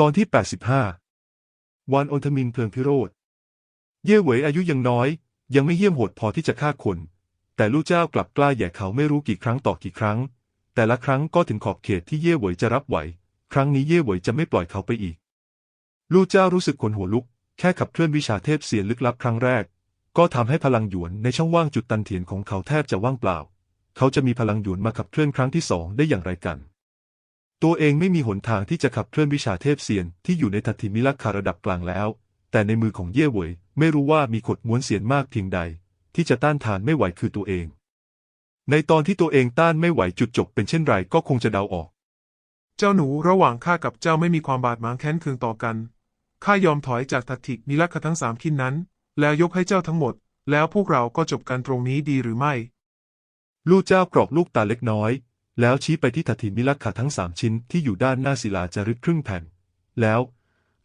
ตอนที่ 85 วันอนทมินเพลิงพิโรธ เย่เหวยอายุยังน้อย ยังไม่เหี้ยมโหดพอที่จะฆ่าคน แต่ลู่เจ้ากลับกล้าแย่เขาไม่รู้กี่ครั้งต่อกี่ครั้ง แต่ละครั้งก็ถึงขอบเขตที่เย่เหวยจะรับไหว ครั้งนี้เย่เหวยจะไม่ปล่อยเขาไปอีก ลู่เจ้ารู้สึกขนหัวลุก แค่ขับเคลื่อนวิชาเทพเสียนลึกลับครั้งแรก ก็ทำให้พลังหยวนในช่องว่างจุดตันเถียนของเขาแทบจะว่างเปล่า เขาจะมีพลังหยวนมาขับเคลื่อนครั้งที่สองได้อย่างไรกัน ตัวเองไม่มีหนทางที่จะขับเคลื่อนวิชาเทพเซียนที่อยู่ในทัตถิมิลักขาระดับกลางแล้ว แต่ในมือของเย่เหวยไม่รู้ว่ามีขดม้วนเสียนมากเพียงใด ที่จะต้านทานไม่ไหวคือตัวเอง ในตอนที่ตัวเองต้านไม่ไหวจุดจบเป็นเช่นไรก็คงจะเดาออก เจ้าหนูระหว่างข้ากับเจ้าไม่มีความบาดหมางแค้นเคืองต่อกันข้ายอมถอยจากทัตถิมิลักขทั้งสามขิ้นนั้น แล้วยกให้เจ้าทั้งหมด แล้วพวกเราก็จบกันตรงนี้ดีหรือไม่ ลู่เจ้ากรอกลูกตาเล็กน้อย แล้วชี้ไปที่ทัตถิมิลักขะทั้งสามชิ้นที่อยู่ด้านหน้าศิลาจารึกครึ่งแผ่น แล้ว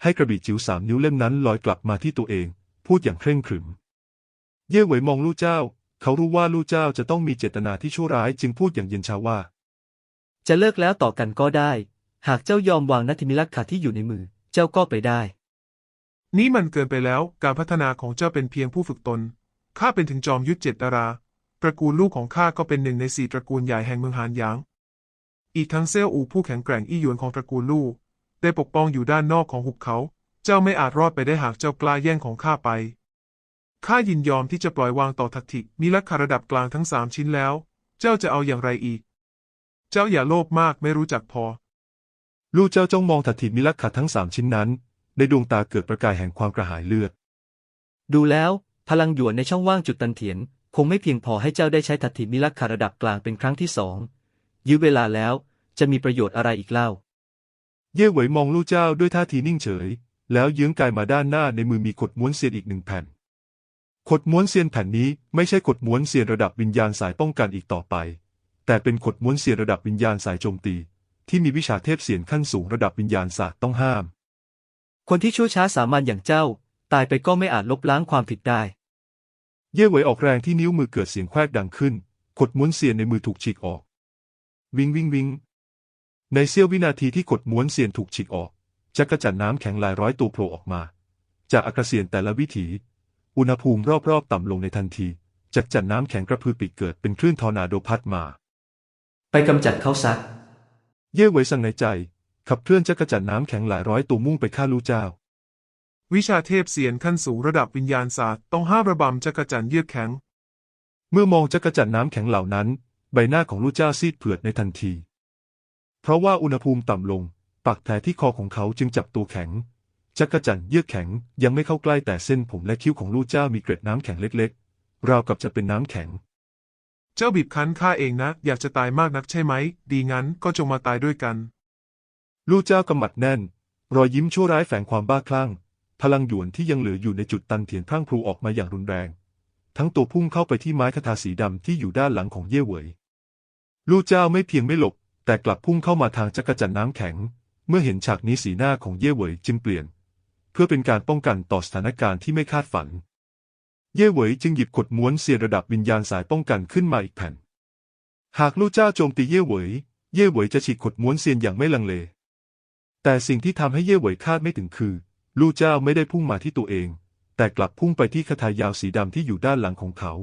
ให้กระบี่จิ๋วสามนิ้วเล่มนั้นลอยกลับมาที่ตัวเอง พูดอย่างเคร่งขรึม เย่เหวยมองลู่เจ้า เขารู้ว่าลู่เจ้าจะต้องมีเจตนาที่ชั่วร้ายจึงพูดอย่างเย็นชาว่า จะเลิกแล้วต่อกันก็ได้ หากเจ้ายอมวางนัตถิมิลักขะที่อยู่ในมือ เจ้าก็ไปได้ นี่มันเกินไปแล้วการพัฒนาของเจ้าเป็นเพียงผู้ฝึกตนข้าเป็นถึงจอมยุทธเจตดารา ตระกูลลูกของข้าก็เป็นหนึ่งในสี่ตระกูลใหญ่แห่งเมืองหานหยาง อีกทั้งเซี่ยวอูผู้แข็งแกร่งอี้หยวนของตระกูลลู่ได้ปกป้องอยู่ด้านนอกของหุบเขา เจ้าไม่อาจรอดไปได้หากเจ้ากล้าแย่งของข้าไป ข้ายินยอมที่จะปล่อยวางต่อทัตถิมีลักขะระดับกลางทั้งสามชิ้นแล้ว เจ้าจะเอาอย่างไรอีก เจ้าอย่าโลภมากไม่รู้จักพอ ลู่เจ้าจ้องมองทัตถิมิลักขะทั้งสามชิ้นนั้น ในดวงตาเกิดประกายแห่งความกระหายเลือด ดูแล้ว พลังหยวนในช่องว่างจุดตันเถียน คงไม่เพียงพอให้เจ้าได้ใช้ทัตถิมิลักขะระดับกลางเป็นครั้งที่สอง ยื้อเวลาแล้วจะมีประโยชน์อะไรอีกเล่า เย่เหวยมองลู่เจ้าด้วยท่าทีนิ่งเฉย แล้วเยื้องกายมาด้านหน้าในมือมีขดม้วนเซียนอีกหนึ่งแผ่น ขดม้วนเซียนแผ่นนี้ไม่ใช่ขดม้วนเซียนระดับวิญญาณสายป้องกันอีกต่อไป แต่เป็นขดม้วนเซียนระดับวิญญาณสายโจมตี ที่มีวิชาเทพเสียนขั้นสูงระดับวิญญาณศาสตร์ต้องห้าม คนที่ชั่วช้าสามัญอย่างเจ้า ตายไปก็ไม่อาจลบล้างความผิดได้ เย่เหวยออกแรงที่นิ้วมือเกิดเสียงแควกดังขึ้น ขดม้วนเซียนในมือถูกฉีกออก วิงวิงวิง ในเสี้ยววินาทีที่ขดม้วนเซียนถูกฉีกออก จักรจันทร์น้ำแข็งหลายร้อยตัวโผล่ออกมา จากอากาเซียนแต่ละวิถี อุณหภูมิรอบๆต่ำลงในทันที จักรจันทร์น้ำแข็งกระพือปีกเกิดเป็นคลื่นทอร์นาโดพัดมา ไปกำจัดเขาซะ เย่เหวยสั่งในใจ ขับเคลื่อนจักรจันทร์น้ำแข็งหลายร้อยตัวมุ่งไปฆ่าลู่เจ้า วิชาเทพเสียนขั้นสูงระดับวิญญาณศาสตร์ต้องห้ามระบำจักรจันทร์เยือกแข็ง เมื่อมองจักรจันทร์น้ำแข็งเหล่านั้น ใบหน้าของลู่เจ้าซีดเผือดในทันที เพราะว่าอุณหภูมิต่ำลงปากแผลที่คอของเขาจึงจับตัวแข็ง จักรจันทร์เยือกแข็งยังไม่เข้าใกล้แต่เส้นผมและคิ้วของลู่เจ้ามีเกล็ดน้ำแข็งเล็กๆ ราวกับจะเป็นน้ำแข็ง เจ้าบีบคั้นข้าเองนะ อยากจะตายมากนักใช่ไหม ดีงั้นก็จงมาตายด้วยกัน ลู่เจ้ากำมัดแน่น รอยยิ้มชั่วร้ายแฝงความบ้าคลั่ง พลังหยวนที่ยังเหลืออยู่ในจุดตันเถียนพรั่งพรูออกมาอย่างรุนแรง ทั้งตัวพุ่งเข้าไปที่ไม้คาถาสีดำที่อยู่ด้านหลังของเย่เหวย ลู่เจ้าไม่เพียงไม่หลบ แต่กลับพุ่งเข้ามาทางจักรจันน้ำแข็ง เมื่อเห็นฉากนี้สีหน้าของเย่เหวยจึงเปลี่ยน เพื่อเป็นการป้องกันต่อสถานการณ์ที่ไม่คาดฝัน เย่เหวยจึงหยิบขดม้วนเสียนระดับวิญญาณสายป้องกันขึ้นมาอีกแผ่น หากลู่เจ้าโจมตีเย่เหวย เย่เหวยจะฉีกขดม้วนเซียนอย่างไม่ลังเล แต่สิ่งที่ทำให้เย่เหวยคาดไม่ถึงคือ ลู่เจ้าไม่ได้พุ่งมาที่ตัวเอง แต่กลับพุ่งไปที่คาถายาวสีดำที่อยู่ด้านหลังของเขา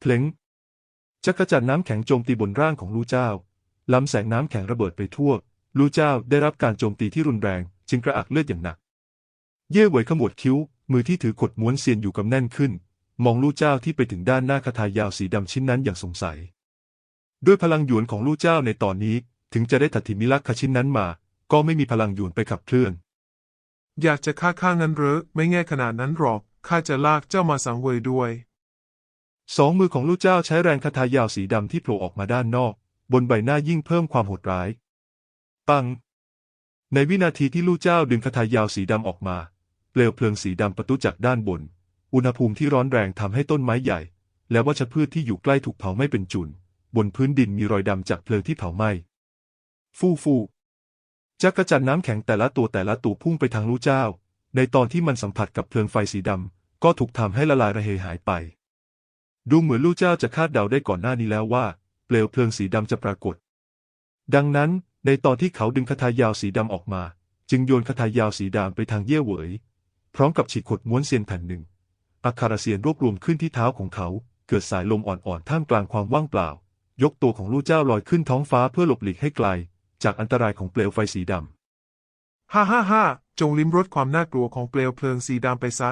เพลงจักรจันน้ำแข็งโจมตีบนร่างของลู่เจ้าลำแสงน้ำแข็งระเบิดไปทั่ว ลู่เจ้าได้รับการโจมตีที่รุนแรง จึงกระอักเลือดอย่างหนัก เย่เหวยขมวดคิ้ว มือที่ถือขดม้วนเซียนอยู่กำแน่นขึ้น มองลู่เจ้าที่ไปถึงด้านหน้าคาถายาวสีดำชิ้นนั้นอย่างสงสัย ด้วยพลังหยวนของลู่เจ้าในตอนนี้ ถึงจะได้ตัดถิมิลักขชิ้นนั้นมา ก็ไม่มีพลังหยวนไปขับเคลื่อน อยากจะฆ่าข้างั้นหรือไม่แง่ขนาดนั้นหรอกข้าจะลากเจ้ามาสังเวยด้วย สองมือของลู่เจ้าใช้แรงคาถายาวสีดำที่โผล่ออกมาด้านนอก บนใบหน้ายิ่งเพิ่มความโหดร้าย ปัง ในวินาทีที่ลู่เจ้าดึงคาถายาวสีดำออกมา เปลวเพลิงสีดำประทุจากด้านบน อุณหภูมิที่ร้อนแรงทำให้ต้นไม้ใหญ่ และวัชพืชที่อยู่ใกล้ถูกเผาไหม้เป็นจุน บนพื้นดินมีรอยดำจากเพลิงที่เผาไหม้ ฟู่ฟู่ จักรจันน้ำแข็งแต่ละตัวแต่ละตัวพุ่งไปทางลู่เจ้า ในตอนที่มันสัมผัสกับเพลิงไฟสีดำก็ถูกทำให้ละลายระเหยหายไป ดูเหมือนลู่เจ้าจะคาดเดาได้ก่อนหน้านี้แล้วว่า เปลวเพลิงสีดำจะปรากฏ ดังนั้นในตอนที่เขาดึงคาถายาวสีดำออกมา จึงโยนคาถายาวสีดำไปทางเย่เหวย พร้อมกับฉีกขดม้วนเซียนแผ่นหนึ่งอัคาราเซียนรวบรวมขึ้นที่เท้าของเขา เกิดสายลมอ่อนๆท่ามกลางความว่างเปล่า ยกตัวของลู่เจ้าลอยขึ้นท้องฟ้าเพื่อหลบหลีกให้ไกล จากอันตรายของเปลวไฟสีดำ ฮ่าฮ่าฮ่าจงลิ้มรสความน่ากลัวของเปลวเพลิงสีดำไปซะ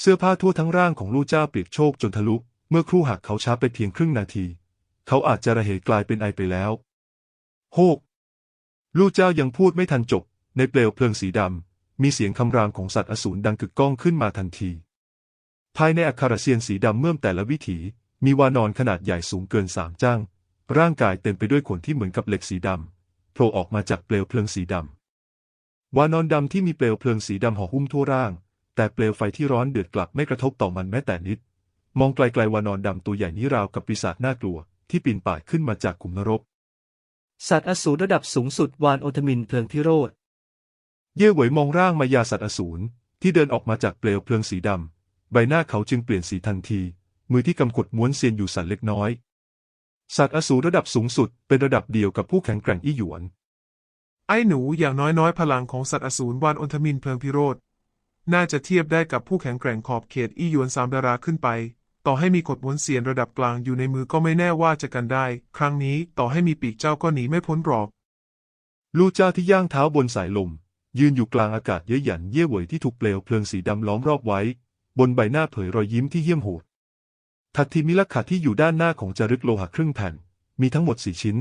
เสื้อผ้าทั่วทั้งร่างของลู่เจ้าเปียกโชกจนทะลุ เมื่อครู่หักเขาช้าไปเพียงครึ่งนาที เขาอาจจะระเหยกลายเป็นไอไปแล้ว โฮก ลู่เจ้ายังพูดไม่ทันจบ ในเปลวเพลิงสีดำ มีเสียงคำรามของสัตว์อสูรดังกึกก้องขึ้นมาทันที ภายในอัคราเซียนสีดำเมื่อมแต่ละวิถี มีวานอนขนาดใหญ่สูงเกินสามจ้างร่างกายเต็มไปด้วยขนที่เหมือนกับเหล็กสีดำโผล่ออกมาจากเปลวเพลิงสีดำวานอนดำที่มีเปลวเพลิงสีดำห่อหุ้มทั่วร่าง แต่เปลวไฟที่ร้อนเดือดกลับไม่กระทบต่อมันแม้แต่นิด มองไกลๆวานอนดำตัวใหญ่นี้ราวกับปีศาจน่ากลัว ที่ปีนป่ายขึ้นมาจากขุมนรก สัตว์อสูรระดับสูงสุดวานโอทมินเพลิงพิโรธเย่เหวยมองร่างมายาสัตว์อสูรที่เดินออกมาจากเปลวเพลิงสีดำใบหน้าเขาจึงเปลี่ยนสีทันที มือที่กำกดม้วนเซียนอยู่สั่นเล็กน้อย สัตว์อสูรระดับสูงสุดเป็นระดับเดียวกับผู้แข็งแกร่งอี้หยวน ไอ้หนูอย่างน้อยๆ พลังของสัตว์อสูรวานอนทมินเพลิงพิโรธน่าจะเทียบได้กับผู้แข็งแกร่งขอบเขตอี้หยวนสามดาราขึ้นไป ต่อให้มีกฎม้วนเสียนระดับกลางอยู่ในมือก็ไม่แน่ว่าจะกันได้ ครั้งนี้ต่อให้มีปีกเจ้าก็หนีไม่พ้นหรอกลู่เจ้าที่ย่างเท้าบนสายลม ยืนอยู่กลางอากาศเย้ยหยันเย่เหวยที่ถูกเปลวเพลิงสีดำล้อมรอบไว้ บนใบหน้าเผยรอยยิ้มที่เยี่ยมโหด ทัตทิมิลักขะที่อยู่ด้านหน้าของจารึกโลหะครึ่งแผ่น มีทั้งหมดสี่ชิ้น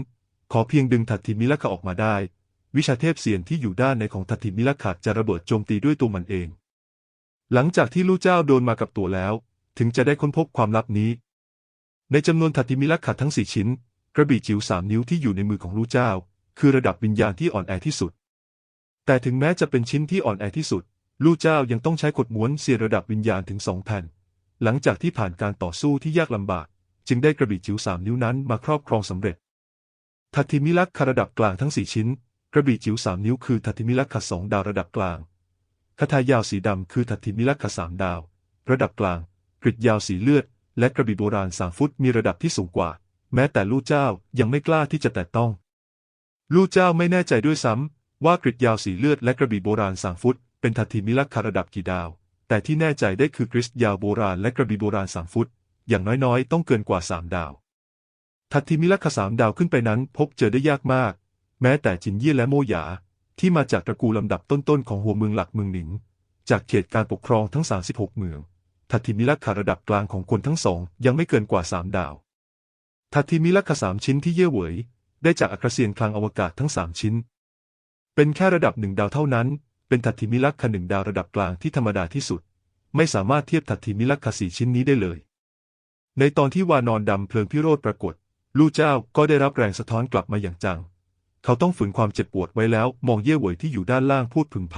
ขอเพียงดึงทัตทิมิลักขะออกมาได้ วิชาเทพเสียนที่อยู่ด้านในของทัตทิมิลักขะจะระเบิดโจมตีด้วยตัวมันเอง หลังจากที่ลู่เจ้าโดนมากับตัวแล้ว ถึงจะได้ค้นพบความลับนี้ ในจำนวนทัตทิมิลักขะทั้งสี่ชิ้น กระบี่จิ๋วสามนิ้วที่อยู่ในมือของลู่เจ้า คือระดับวิญญาณที่อ่อนแอที่สุด แต่ถึงแม้จะเป็นชิ้นที่อ่อนแอที่สุดลู่เจ้ายังต้องใช้กดม้วนเสียระดับวิญญาณถึงสองแผ่น หลังจากที่ผ่านการต่อสู้ที่ยากลำบาก จึงได้กระบี่จิ๋วสามนิ้วนั้นมาครอบครองสำเร็จทัตทิมิลักขะระดับกลางทั้งสี่ชิ้น กระบี่จิ๋วสามนิ้วคือทัตทิมิลักขสองดาวระดับกลางคาถายาวสีดำคือทัตทิมิลักขสามดาว ระดับกลางกริดยาวสีเลือด และกระบี่โบราณสามฟุตมีระดับที่สูงกว่า แม้แต่ลู่เจ้ายังไม่กล้าที่จะแตะต้อง ลู่เจ้าไม่แน่ใจด้วยซ้ำว่ากริดยาวสีเลือดและกระบี่โบราณสามฟุต เป็นทัตทิมิลักขระดับกี่ดาว แต่ที่แน่ใจได้คือกริสยาวโบราณและกระบี่โบราณสามฟุต อย่างน้อยๆ ต้องเกินกว่าสามดาว ทัตทิมิลักขะสามดาวขึ้นไปนั้นพบเจอได้ยากมาก แม้แต่จินเยี่ยและโมหยา ที่มาจากตระกูลลำดับต้นๆของหัวเมืองหลักเมืองหนิง จากเขตการปกครองทั้ง 36 เมือง ทัตทิมิลักขะระดับกลางของคนทั้งสองยังไม่เกินกว่าสามดาว ทัตทิมิลักขะสามชิ้นที่เย่เหวย ได้จากอัครเซียนคลังอวกาศทั้งสามชิ้น เป็นแค่ระดับหนึ่งดาวเท่านั้น เป็นทัตทิมิลักขะหนึ่งดาวระดับกลางที่ธรรมดาที่สุด ไม่สามารถเทียบทัตทิมิลักขะสี่ชิ้นนี้ได้เลย ในตอนที่วานอนดำเพลิงพิโรธปรากฏ ลู่เจ้าก็ได้รับแรงสะท้อนกลับมาอย่างจัง เขาต้องฝืนความเจ็บปวดไว้แล้วมองเย่เหวยที่อยู่ด้านล่างพูดพึมพ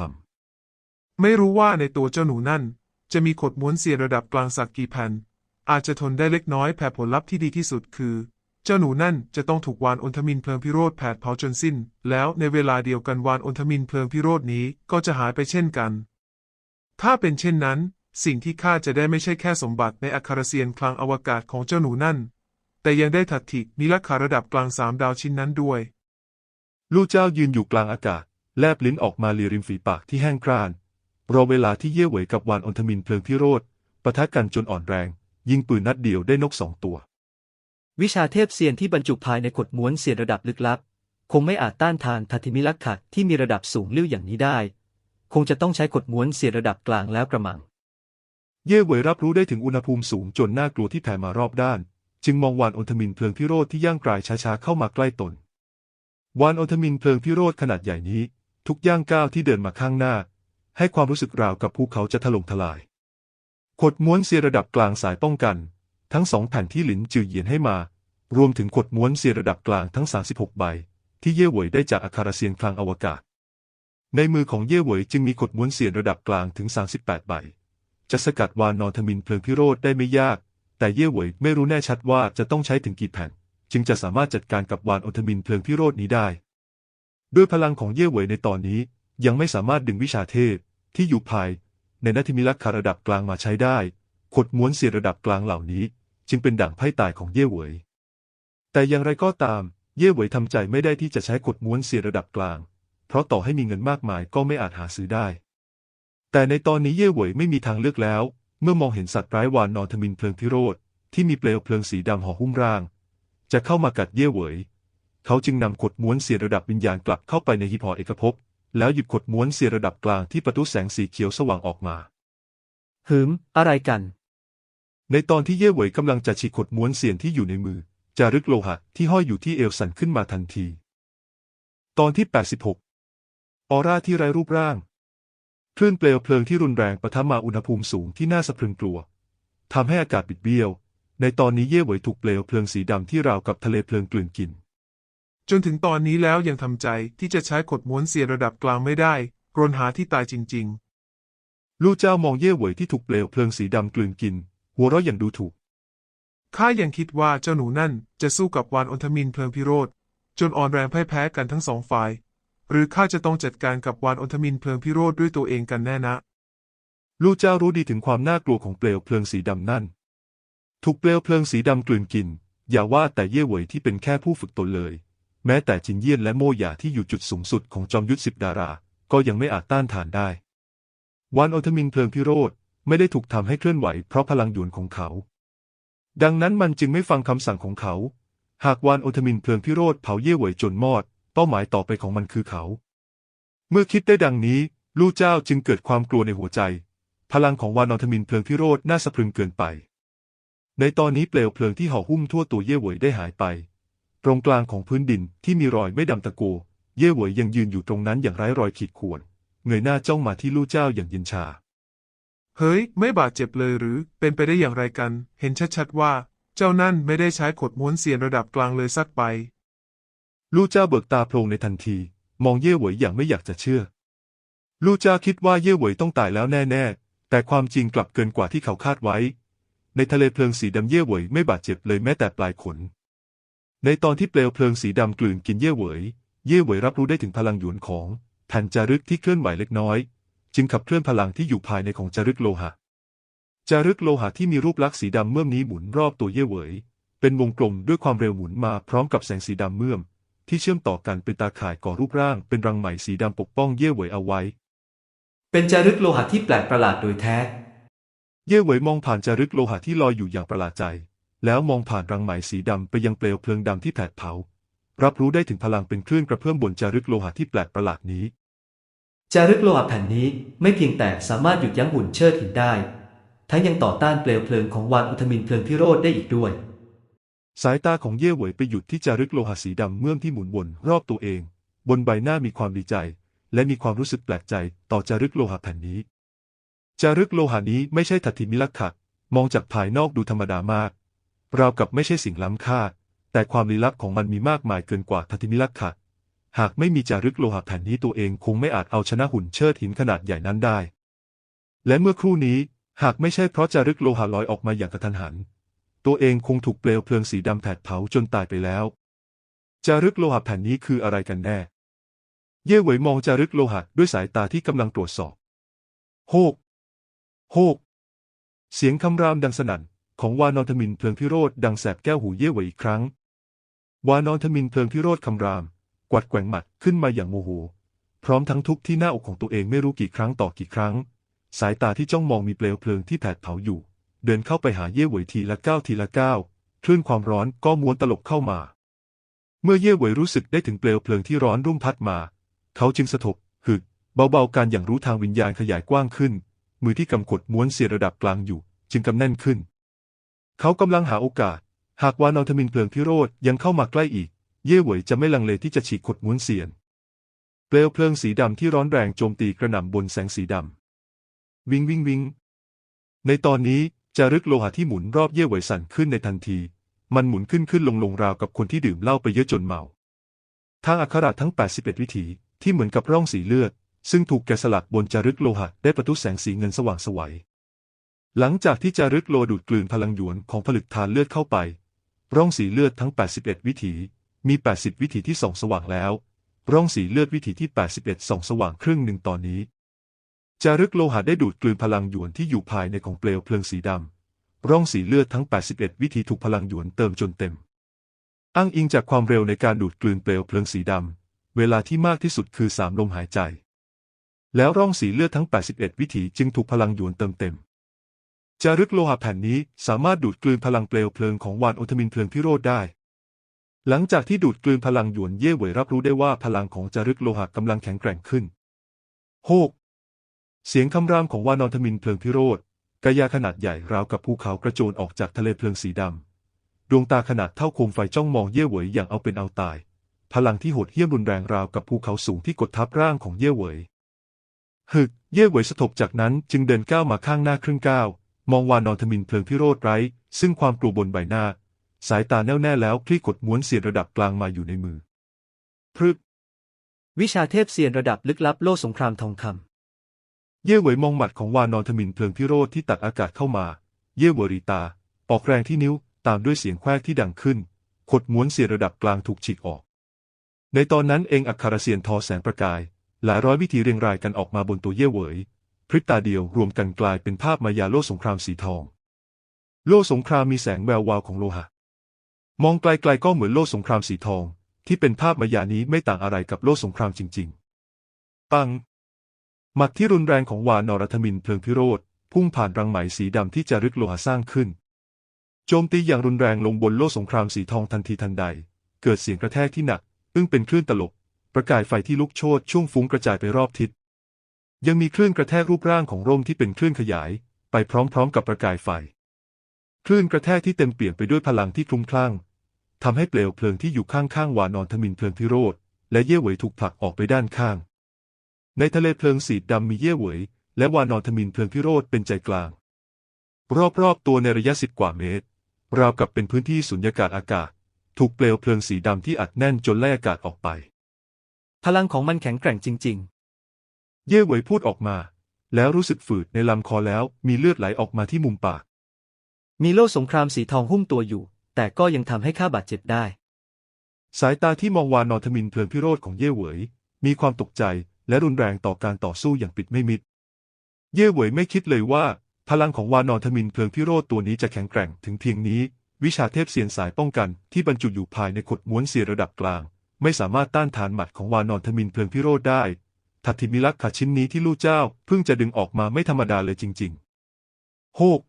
ำไม่รู้ว่าในตัวเจ้าหนูนั่น จะมีขดม้วนเสียระดับกลางสักกี่แผ่นอาจจะทนได้เล็กน้อยแผ่ผลลัพธ์ที่ดีที่สุดคือ เจ้าหนูนั่นจะต้องถูกวานอนทมินเพลิงพิโรธแผดเผาจนสิ้น แล้วในเวลาเดียวกันวานอนทมินเพลิงพิโรธนี้ก็จะหายไปเช่นกัน ถ้าเป็นเช่นนั้น สิ่งที่ข้าจะได้ไม่ใช่แค่สมบัติในอัครเซียนคลังอวกาศของเจ้าหนูนั่น แต่ยังได้ทัตถิมิลักขาระดับกลางสามดาวชิ้นนั้นด้วย ลู่เจ้ายืนอยู่กลางอากาศ แลบลิ้นออกมาเลียริมฝีปากที่แห้งกร้านรอเวลาที่เย่เหวยกับวานอนทมินเพลิงพิโรธปะทะกันจนอ่อนแรง ยิงปืนนัดเดียวได้นกสองตัว วิชาเทพเซียนที่บรรจุภายในขดม้วนเสียนระดับลึกลับ คงไม่อาจต้านทานทัติมิลักขะที่มีระดับสูงลิ่วอย่างนี้ได้ คงจะต้องใช้ขดม้วนเสียนระดับกลางแล้วกระมัง เย่เหวยรับรู้ได้ถึงอุณหภูมิสูงจนน่ากลัวที่แผ่มารอบด้าน จึงมองวานอนทมินเพลิงพิโรธที่ย่างกลายช้าๆเข้ามาใกล้ตน วานอนทมินเพลิงพิโรธขนาดใหญ่นี้ ทุกย่างก้าวที่เดินมาข้างหน้า ให้ความรู้สึกราวกับภูเขาจะถล่มทลายขดม้วนเสียระดับกลางสายป้องกัน ทั้งสองแผ่นที่หลินจือเหยียนให้มา รวมถึงขดม้วนเสียระดับกลางทั้ง 36 ใบ ที่เย่เหวยได้จากอาคาราเซียนคลังอวกาศ ในมือของเย่เหวยจึงมีขดม้วนเสียระดับกลางถึง 38 ใบ จะสกัดวานนอนทมินเพลิงพิโรธได้ไม่ยาก แต่เย่เหวยไม่รู้แน่ชัดว่าจะต้องใช้ถึงกี่แผ่น จึงจะสามารถจัดการกับวานอนทมินเพลิงพิโรธนี้ได้ ด้วยพลังของเย่เหวยในตอนนี้ยังไม่สามารถดึงวิชาเทพที่อยู่ภายในนัตถิมิลักขะระดับกลางมาใช้ได้ขดม้วนเสียระดับกลางเหล่านี้ จึงเป็นด่างไพ่ตายของเย่เหวย แต่อย่างไรก็ตาม เย่เหวยทำใจไม่ได้ที่จะใช้ขดม้วนเสียระดับกลาง เพราะต่อให้มีเงินมากมายก็ไม่อาจหาซื้อได้ แต่ในตอนนี้เย่เหวยไม่มีทางเลือกแล้ว เมื่อมองเห็นสัตว์ร้ายวานนอนทมินเพลิงพิโรธที่มีเปลวเพลิงสีดำห่อหุ้มร่าง จะเข้ามากัดเย่เหวย เขาจึงนำขดม้วนเสียระดับวิญญาณกลับเข้าไปในหิพอเอกภพ แล้วหยิบขดม้วนเสียระดับกลางที่ประทุแสงสีเขียวสว่างออกมา หืม อะไรกัน ในตอนที่เย่เหวยกำลังจะฉีกขดม้วนเสียนที่อยู่ในมือจารึกโลหะที่ห้อยอยู่ที่เอวสั่นขึ้นมาทันที ตอนที่ 86 ออร่าที่ไร้รูปร่าง คลื่นเปลวเพลิงที่รุนแรงปะทะมาอุณหภูมิสูงที่น่าสะพรึงกลัวทำให้อากาศบิดเบี้ยว ในตอนนี้เย่เหวยถูกเปลวเพลิงสีดำที่ราวกับทะเลเพลิงกลืนกิน จนถึงตอนนี้แล้วยังทำใจที่จะใช้ขดม้วนเสียระดับกลางไม่ได้กรนหาที่ตายจริงลู่เจ้ามองเย่เหวยที่ถูกเปลวเพลิงสีดำกลืนกิน หัวเราะอย่างดูถูกๆข้ายังคิดว่าเจ้าหนูนั่นจะสู้กับวานอนทมินเพลิงพิโรธจนอ่อนแรงพ่ายแพ้กันทั้งสองฝ่าย หรือข้าจะต้องจัดการกับวานอนทมินเพลิงพิโรธด้วยตัวเองกันแน่นะ ลู่เจ้ารู้ดีถึงความน่ากลัวของเปลวเพลิงสีดำนั่น ถูกเปลวเพลิงสีดำกลืนกิน อย่าว่าแต่เย่เหวยที่เป็นแค่ผู้ฝึกตนเลย แม้แต่จินเยี่ยนและโมหยาที่อยู่จุดสูงสุดของจอมยุทธสิบดารา ก็ยังไม่อาจต้านทานได้วานโอทมินเพลิงพิโรธ ไม่ได้ถูกทำให้เคลื่อนไหวเพราะพลังหยวนของเขา ดังนั้นมันจึงไม่ฟังคำสั่งของเขา หากวานโอทมินเพลิงพิโรธเผาเย่เหวยจนมอด เป้าหมายต่อไปของมันคือเขา เมื่อคิดได้ดังนี้ลู่เจ้าจึงเกิดความกลัวในหัวใจ พลังของวานโอทมินเพลิงพิโรธน่าสะพรึงเกินไป ในตอนนี้เปลวเพลิงที่ห่อหุ้มทั่วตัวเย่เหวยได้หายไป ตรงกลางของพื้นดินที่มีรอยไม่ดำตะโกเย่เหวยยังยืนอยู่ตรงนั้นอย่างไร้รอยขีดข่วนเงยหน้าจ้องมาที่ลู่เจ้าอย่างเย็นชา เฮ้ย ไม่บาดเจ็บเลยหรือ เป็นไปได้อย่างไรกัน เห็นชัดๆว่า เจ้านั่นไม่ได้ใช้ขดม้วนเสียนระดับกลางเลยสักใบลู่เจ้าเบิกตาโพลงในทันที มองเย่เหวยอย่างไม่อยากจะเชื่อ ลู่เจ้าคิดว่าเย่เหวยต้องตายแล้วแน่ๆ แต่ความจริงกลับเกินกว่าที่เขาคาดไว้ ในทะเลเพลิงสีดำเย่เหวยไม่บาดเจ็บเลยแม้แต่ปลายขน ในตอนที่เปลวเพลิงสีดำกลืนกินเย่เหวย เย่เหวยรับรู้ได้ถึงพลังหยวนของแผ่นจารึกที่เคลื่อนไหวเล็กน้อย จึงขับเคลื่อนพลังที่อยู่ภายในของจารึกโลหะ จารึกโลหะที่มีรูปลักษณ์สีดำเมื่อมนี้หมุนรอบตัวเย่เหวย เป็นวงกลมด้วยความเร็วหมุนมาพร้อมกับแสงสีดำเมื่อม ที่เชื่อมต่อกันเป็นตาข่ายก่อรูปร่างเป็นรังไหมสีดำปกป้องเย่เหวยเอาไว้ เป็นจารึกโลหะที่แปลกประหลาดโดยแท้ เย่เหวยมองผ่านจารึกโลหะที่ลอยอยู่อย่างประหลาดใจ แล้วมองผ่านรังไหมสีดำไปยังเปลวเพลิงดำที่แผดเผา รับรู้ได้ถึงพลังเป็นคลื่นกระเพื่อมบนจารึกโลหะที่แปลกประหลาดนี้ จารึกโลหะแผ่นนี้ไม่เพียงแต่สามารถหยุดยั้งหุ่นเชิดหินได้ ทั้งยังต่อต้านเปลวเพลิงของวานอุทมินเพลิงพิโรธได้อีกด้วย สายตาของเย่เหวยไปหยุดที่จารึกโลหะสีดำเมื่อมที่หมุนวนรอบตัวเอง บนใบหน้ามีความดีใจ และมีความรู้สึกแปลกใจต่อจารึกโลหะแผ่นนี้ จารึกโลหะนี้ไม่ใช่ทัตถิมิลักขะมองจากภายนอกดูธรรมดามาก ราวกับไม่ใช่สิ่งล้ำค่า แต่ความลี้ลับของมันมีมากมายเกินกว่าทัตถิมิลักขะ หากไม่มีจารึกโลหะแผ่นนี้ตัวเองคงไม่อาจเอาชนะหุ่นเชิดหินขนาดใหญ่นั้นได้ และเมื่อครู่นี้หากไม่ใช่เพราะจารึกโลหะลอยออกมาอย่างกระทันหัน ตัวเองคงถูกเปลวเพลิงสีดำแผดเผาจนตายไปแล้ว จารึกโลหะแผ่นนี้คืออะไรกันแน่ เย่เหวยมองจารึกโลหะด้วยสายตาที่กำลังตรวจสอบ โฮก โฮก เสียงคำรามดังสนั่นของวานอนทมินเพลิงพิโรธดังแสบแก้วหูเย่เหวยอีกครั้ง วานอนทมินเพลิงพิโรธคำราม กวัดแกว่งหมัดขึ้นมาอย่างโมโห พร้อมทั้งทุบที่หน้าอกของตัวเองไม่รู้กี่ครั้งต่อกี่ครั้ง สายตาที่จ้องมองมีเปลวเพลิงที่แผดเผาอยู่ เดินเข้าไปหาเย่เหวยทีละก้าวทีละก้าวคลื่นความร้อนก็ม้วนตลบเข้ามา เมื่อเย่เหวยรู้สึกได้ถึงเปลวเพลิงที่ร้อนรุ่มพัดมา เขาจึงสะทกหึกเบาๆการอย่างรู้ทางวิญญาณขยายกว้างขึ้น มือที่กำกดม้วนเสียระดับกลางอยู่ จึงกำแน่นขึ้น เขากำลังหาโอกาส หากวานอนทมินเพลิงพิโรธยังเข้ามาใกล้อีก เย่เหวยจะไม่ลังเลที่จะฉีกขดม้วนเสียน เปลวเพลิงสีดำที่ร้อนแรงโจมตีกระหน่ำบนแสงสีดำ วิงวิงวิง ในตอนนี้จารึกโลหะที่หมุนรอบเย่เหวยสั่นขึ้นในทันที มันหมุนขึ้นขึ้นลงลงราวกับคนที่ดื่มเหล้าไปเยอะจนเมา ทางอักขระทั้ง 81 วิถีที่เหมือนกับร่องสีเลือด ซึ่งถูกแกะสลักบนจารึกโลหะได้ประทุแสงสีเงินสว่างสวัย หลังจากที่จารึกโลดูดกลืนพลังหยวนของผลึกทานเลือดเข้าไป ร่องสีเลือดทั้ง 81 วิถี มี 80 วิถีที่ส่องสว่างแล้ว ร่องสีเลือดวิถีที่ 81 ส่องสว่างครึ่งหนึ่งตอนนี้จารึกโลหะได้ดูดกลืนพลังหยวนที่อยู่ภายในของเปลวเพลิงสีดำ ร่องสีเลือดทั้ง 81 วิถีถูกพลังหยวนเติมจนเต็ม อ้างอิงจากความเร็วในการดูดกลืนเปลวเพลิงสีดำ เวลาที่มากที่สุดคือสามลมหายใจ แล้วร่องสีเลือดทั้ง 81 วิถีจึงถูกพลังหยวนเติมเต็มจารึกโลหะแผ่นนี้สามารถดูดกลืนพลังเปลวเพลิงของวานโอทมินเพลิงพิโรธได้ หลังจากที่ดูดกลืนพลังหยวนเย่เหวยรับรู้ได้ว่าพลังของจารึกโลหะกำลังแข็งแกร่งขึ้นโฮกเสียงคำรามของวานอนทมินเพลิงพิโรธกายาขนาดใหญ่ราวกับภูเขากระโจนออกจากทะเลเพลิงสีดำ ดวงตาขนาดเท่าโคมไฟจ้องมองเย่เหวยอย่างเอาเป็นเอาตาย พลังที่โหดเหี้ยมรุนแรงราวกับภูเขาสูงที่กดทับร่างของเย่เหวยฮึกเย่เหวยสะทบจากนั้นจึงเดินก้าวมาข้างหน้าครึ่งก้าวมองวานอนทมินเพลิงพิโรธไร้ ซึ่งความกลัวบนใบหน้า สายตาแน่วแน่แล้วคลี่กดม้วนเสียนระดับกลางมาอยู่ในมือ พรึก วิชาเทพเซียนระดับลึกลับโล่สงครามทองคำ เย่เหวยมองหมัดของวานอนทมินเพลิงพิโรธที่ตัดอากาศเข้ามา เย่เหวยรีตา ออกแรงที่นิ้วตามด้วยเสียงแควกที่ดังขึ้นขดม้วนเสียระดับกลางถูกฉีกออก ในตอนนั้นเองอัครเสียนทอแสงประกาย หลายร้อยวิธีเรียงรายกันออกมาบนตัวเย่เหวยพริบตาเดียวรวมกันกลายเป็นภาพมายาโลสงครามสีทอง โลสงครามมีแสงแวววาวของโลหะ มองไกลๆก็เหมือนโลสงครามสีทอง ที่เป็นภาพมายานี้ไม่ต่างอะไรกับโลสงครามจริง ๆ ปัง หมัดที่รุนแรงของวานอรัฐมินเพลิงพิโรธพุ่งผ่านรังไหมสีดำที่จารึกโลหะสร้างขึ้น โจมตีอย่างรุนแรงลงบนโลสงครามสีทองทันทีทันใด เกิดเสียงกระแทกที่หนัก อึ้งเป็นคลื่นตลบ ประกายไฟที่ลุกโชนช่วงฟุ้งกระจายไปรอบทิศ ยังมีคลื่นกระแทกรูปร่างของร่มที่เป็นคลื่นขยาย ไปพร้อมๆ กับประกายไฟ คลื่นกระแทกที่เต็มเปี่ยมไปด้วยพลังที่คลุ้มคลั่ง ทำให้เปลวเพลิงที่อยู่ข้างๆวานอนทมินเพลิงพิโรธและเย่เหวยถูกผลักออกไปด้านข้าง ในทะเลเพลิงสีดำมีเย่เหวยและวานอนทมินเพลิงพิโรธเป็นใจกลาง รอบๆตัวในระยะสิบกว่าเมตร ราวกับเป็นพื้นที่สุญญากาศอากาศ ถูกเปลวเพลิงสีดำที่อัดแน่นจนไล่อากาศออกไป พลังของมันแข็งแกร่งจริงเย่เหวยพูดออกมา แล้วรู้สึกฝืดในลำคอแล้วมีเลือดไหลออกมาที่มุมปากๆมีโล่สงครามสีทองหุ้มตัวอยู่ แต่ก็ยังทำให้ข้าบาดเจ็บได้ สายตาที่มองวานอนทมินเพลิงพิโรธของเย่เหวยมีความตกใจและรุนแรงต่อการต่อสู้อย่างปิดไม่มิด เย่เหวยไม่คิดเลยว่า พลังของวานอนทมินเพลิงพิโรธตัวนี้จะแข็งแกร่งถึงเพียงนี้ วิชาเทพเสียนสายป้องกันที่บรรจุอยู่ภายในขดม้วนเสียระดับกลาง ไม่สามารถต้านทานหมัดของวานอนทมินเพลิงพิโรธได้ทัตถิมิลักขะชิ้นนี้ที่ลู่เจ้าเพิ่งจะดึงออกมาไม่ธรรมดาเลยจริง ๆ โฮก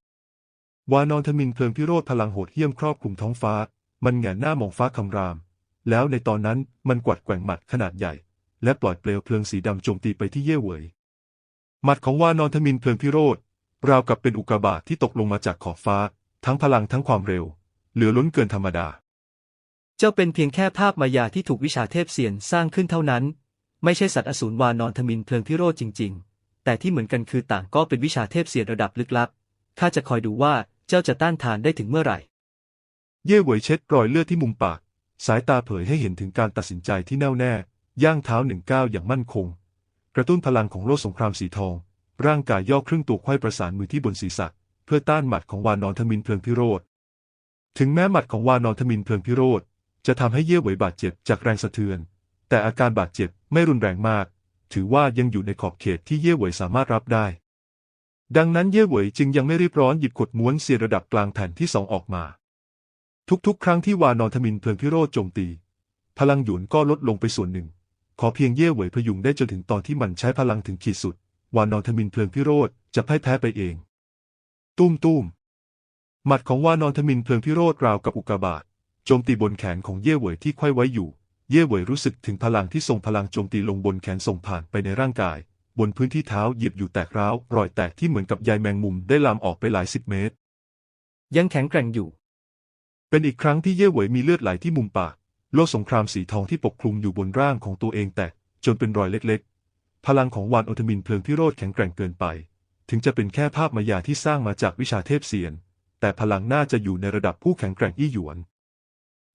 วานอนทมินเพลิงพิโรธพลังโหดเหี้ยมครอบคลุมท้องฟ้า มันแหงนหน้ามองฟ้าคำราม แล้วในตอนนั้นมันกวัดแกว่งหมัดขนาดใหญ่ และปล่อยเปลวเพลิงสีดำโจมตีไปที่เย่เหวยหมัดของวานอนทมินเพลิงพิโรธราวกับเป็นอุกกาบาตที่ตกลงมาจากขอบฟ้า ทั้งพลังทั้งความเร็ว เหลือล้นเกินธรรมดา เจ้าเป็นเพียงแค่ภาพมายาที่ถูกวิชาเทพเซียนสร้างขึ้นเท่านั้น ไม่ใช่สัตว์อสูรวานอนทมินเพลิงพิโรธจริง ๆ แต่ที่เหมือนกันคือต่างก็เป็นวิชาเทพเซียนระดับลึกลับข้าจะคอยดูว่า เจ้าจะต้านทานได้ถึงเมื่อไหร่ เย่เหวยเช็ดรอยเลือดที่มุมปาก สายตาเผยให้เห็นถึงการตัดสินใจที่แน่วแน่ ย่างเท้าหนึ่งก้าวอย่างมั่นคง กระตุ้นพลังของโลกสงครามสีทอง ร่างกายย่อครึ่งตัวไขว้ประสานมือที่บนศีรษะ เพื่อต้านหมัดของวานอนทมินเพลิงพิโรธถึงแม้หมัดของวานอนทมินเพลิงพิโรธจะทำให้เย่เหวยบาดเจ็บจากแรงสะเทือน แต่อาการบาดเจ็บไม่รุนแรงมาก ถือว่ายังอยู่ในขอบเขตที่เย่เหวยสามารถรับได้ ดังนั้นเย่เหวยจึงยังไม่รีบร้อนหยิบขดม้วนเสียระดับกลางแผ่นที่สองออกมา ทุกๆ ครั้งที่วานอนทมินเพลิงพิโรธโจมตี พลังหยวนก็ลดลงไปส่วนหนึ่ง ขอเพียงเย่เหวยพยุงได้จนถึงตอนที่มันใช้พลังถึงขีดสุด วานอนทมินเพลิงพิโรธจะพ่ายแพ้ไปเอง ตุ้มตุ้มหมัดของวานอนทมินเพลิงพิโรธราวกับอุกกาบาตโจมตีบนแขนของเย่เหวยที่ไขว้ไว้อยู่ เย่เหวยรู้สึกถึงพลังที่ทรงพลังโจมตีลงบนแขนส่งผ่านไปในร่างกาย บนพื้นที่เท้าเหยียบอยู่แตกร้าวรอยแตกที่เหมือนกับใยแมงมุมได้ลามออกไปหลายสิบเมตร ยังแข็งแกร่งอยู่ เป็นอีกครั้งที่เย่เหวยมีเลือดไหลที่มุมปากโลกสงครามสีทองที่ปกคลุมอยู่บนร่างของตัวเองแตกจนเป็นรอยเล็กๆ พลังของวานโอทมินเพลิงพิโรธแข็งแกร่งเกินไป ถึงจะเป็นแค่ภาพมายาที่สร้างมาจากวิชาเทพเสียน แต่พลังน่าจะอยู่ในระดับผู้แข็งแกร่งอี้หยวน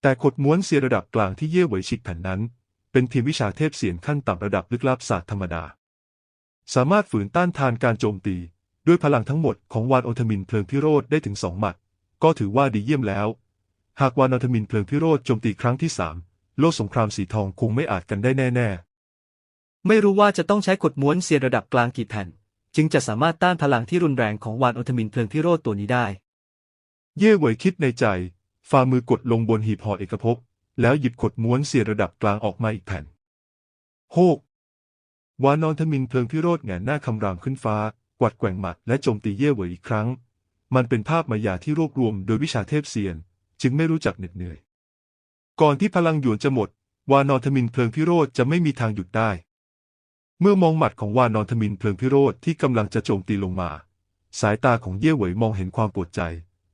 แต่ขดม้วนเสียระดับกลางที่เย่เหวยฉีกแผ่นนั้น เป็นเพียงวิชาเทพเสียนขั้นต่ำระดับลึกลับศาสตร์ธรรมดา สามารถฝืนต้านทานการโจมตี ด้วยพลังทั้งหมดของวานโอทมินเพลิงพิโรธได้ถึงสองหมัด ก็ถือว่าดีเยี่ยมแล้ว หากวานโอทมินเพลิงพิโรธโจมตีครั้งที่สามโลกสงครามสีทองคงไม่อาจกันได้แน่ๆ ไม่รู้ว่าจะต้องใช้ขดม้วนเซียนระดับกลางกี่แผ่น จึงจะสามารถต้านพลังที่รุนแรงของวานโอทมินเพลิงพิโรธตัวนี้ได้ เย่เหวยคิดในใจ ฝ่ามือกดลงบนหีบห่อเอกภพแล้วหยิบขดม้วนเสียระดับกลางออกมาอีกแผ่นโฮก วานอนทมินเพลิงพิโรธแหงนหน้าคำรามขึ้นฟ้า กวัดแกว่งหมัดและโจมตีเย่เหวยอีกครั้ง มันเป็นภาพมายาที่รวบรวมโดยวิชาเทพเซียน จึงไม่รู้จักเหน็ดเหนื่อย ก่อนที่พลังหยวนจะหมด วานอนทมินเพลิงพิโรธจะไม่มีทางหยุดได้ เมื่อมองหมัดของวานอนทมินเพลิงพิโรธที่กำลังจะโจมตีลงมา สายตาของเย่เหวยมองเห็นความปวดใจ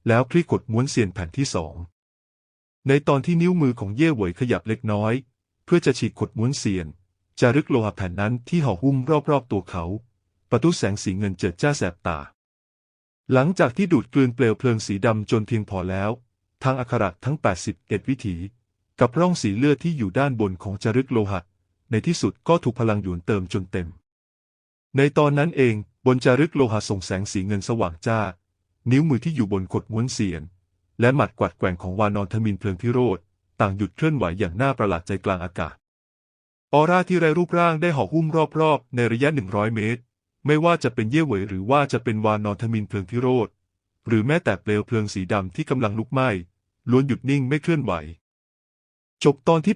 แล้วพลิกกดม้วนเสียนแผ่นที่สองในตอนที่นิ้วมือของเย่เหวยขยับเล็กน้อย เพื่อจะฉีกกดม้วนเสียน จารึกโลหะแผ่นนั้นที่ห่อหุ้มรอบๆตัวเขา ประตูแสงสีเงินเจิดจ้าแสบตา หลังจากที่ดูดกลืนเปลวเพลิงสีดำจนเพียงพอแล้ว ทางอักขระทั้ง 81 วิถี กับร่องสีเลือดที่อยู่ด้านบนของจารึกโลหะ ในที่สุดก็ถูกพลังหยวนเติมจนเต็ม ในตอนนั้นเองบนจารึกโลหะส่งแสงสีเงินสว่างจ้า นิ้วมือที่อยู่บนขดม้วนเสียน และหมัดกวัดแกว่งของวานอนทมินเพลิงพิโรธต่างหยุดเคลื่อนไหวอย่างน่าประหลาดใจกลางอากาศ ออร่าที่ไร้รูปร่างได้ห่อหุ้มรอบๆ ในระยะ 100 เมตร ไม่ว่าจะเป็นเย่เหวยหรือว่าจะเป็นวานอนทมินเพลิงพิโรธหรือแม้แต่เปลวเพลิงสีดำที่กำลังลุกไหม้ล้วนหยุดนิ่งไม่เคลื่อนไหว จบตอนที่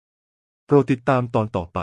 86 โปรดติดตามตอนต่อไป